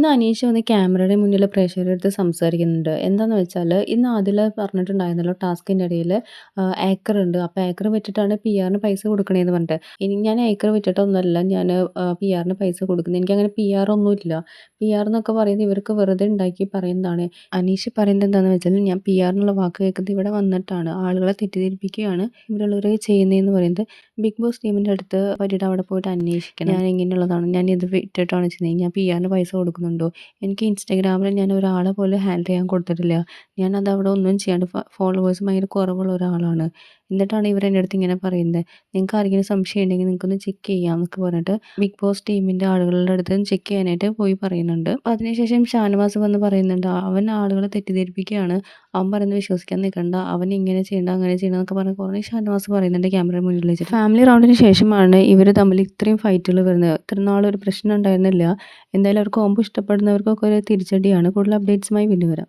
ഇന്ന് അനീഷ് വന്ന് ക്യാമറയുടെ മുന്നിൽ പ്രേക്ഷകരുടെ അടുത്ത് സംസാരിക്കുന്നുണ്ട്. എന്താണെന്ന് വെച്ചാൽ ഇന്ന് ആദ്യം പറഞ്ഞിട്ടുണ്ടായിരുന്നല്ലോ ടാസ്കിന്റെ ഇടയിൽ ഏക്കർ ഉണ്ട്. അപ്പോൾ ഏക്കർ വിറ്റിട്ടാണ് പിആറിന് പൈസ കൊടുക്കണേന്ന് പറഞ്ഞിട്ട്. ഇനി ഞാൻ ഏക്കർ വിറ്റിട്ടൊന്നുമല്ല ഞാൻ പി ആറിന് പൈസ കൊടുക്കുന്നത്. എനിക്കങ്ങനെ പിആർ ഒന്നുമില്ല. പിആർ എന്നൊക്കെ പറയുന്നത് ഇവർക്ക് വെറുതെ ഉണ്ടാക്കി പറയുന്നതാണ്. അനീഷ് പറയുന്നത് എന്താണെന്ന് വെച്ചാൽ ഞാൻ പിആർ എന്നുള്ള വാക്ക് കേൾക്കുന്നത് ഇവിടെ വന്നിട്ടാണ്. ആളുകളെ തെറ്റിദ്ധരിപ്പിക്കുകയാണ് ഇവിടെയുള്ളവര് ചെയ്യുന്നതെന്ന് പറയുന്നത്. ബിഗ് ബോസ് ടീമിന്റെ അടുത്ത് പറ്റിയിട്ട് അവിടെ പോയിട്ട് അന്വേഷിക്കണം. ഞാൻ എങ്ങനെയുള്ളതാണ് ഞാൻ ഇത് വിറ്റിട്ടാണ് ചെയ്യുന്നത്. ഞാൻ പി ആറിന് പൈസ കൊടുക്കുന്നുണ്ടോ? എനിക്ക് ഇൻസ്റ്റാഗ്രാമിൽ ഞാൻ ഒരാളെ പോലും ഹാൻഡിൽ ചെയ്യാൻ കൊടുത്തിട്ടില്ല. ഞാൻ അവിടെ ഒന്നും ചെയ്യാണ്ട് ഫോളോവേഴ്സ് ഭയങ്കര കുറവുള്ള ഒരാളാണ്. എന്നിട്ടാണ് ഇവർ എന്റെ അടുത്ത് ഇങ്ങനെ പറയുന്നത്. നിങ്ങൾക്ക് ആരെങ്കിലും സംശയം ഉണ്ടെങ്കിൽ നിങ്ങൾക്കൊന്ന് ചെക്ക് ചെയ്യാം എന്നൊക്കെ പറഞ്ഞിട്ട് ബിഗ് ബോസ് ടീമിന്റെ ആളുകളുടെ അടുത്ത് ചെക്ക് ചെയ്യാനായിട്ട് പോയി പറയുന്നുണ്ട്. അതിനുശേഷം ഷാനവാസ് വന്ന് പറയുന്നുണ്ട് അവൻ ആളുകളെ തെറ്റിദ്ധരിപ്പിക്കുകയാണ്. അവൻ പറയുന്നത് വിശ്വസിക്കാൻ നിൽക്കണ്ട. അവൻ ഇങ്ങനെ ചെയ്യണ്ട അങ്ങനെ ചെയ്യണ്ട എന്നൊക്കെ പറഞ്ഞ് കുറേ ഷാനവാസ് പറയുന്നുണ്ട് ക്യാമറ മുന്നിൽ വെച്ചിട്ട്. ഫാമിലി റൗണ്ടിന് ശേഷമാണ് ഇവർ തമ്മിൽ ഇത്രയും ഫൈറ്റുകൾ വരുന്നത്. ഇത്ര നാളൊരു പ്രശ്നം ഉണ്ടായിരുന്നില്ല. എന്തായാലും അവർക്ക് ഓമ്പ് ഇഷ്ടപ്പെടുന്നവർക്കൊക്കെ ഒരു തിരിച്ചടിയാണ്. കൂടുതൽ അപ്ഡേറ്റ്സുമായി വീണ്ടും വരാം.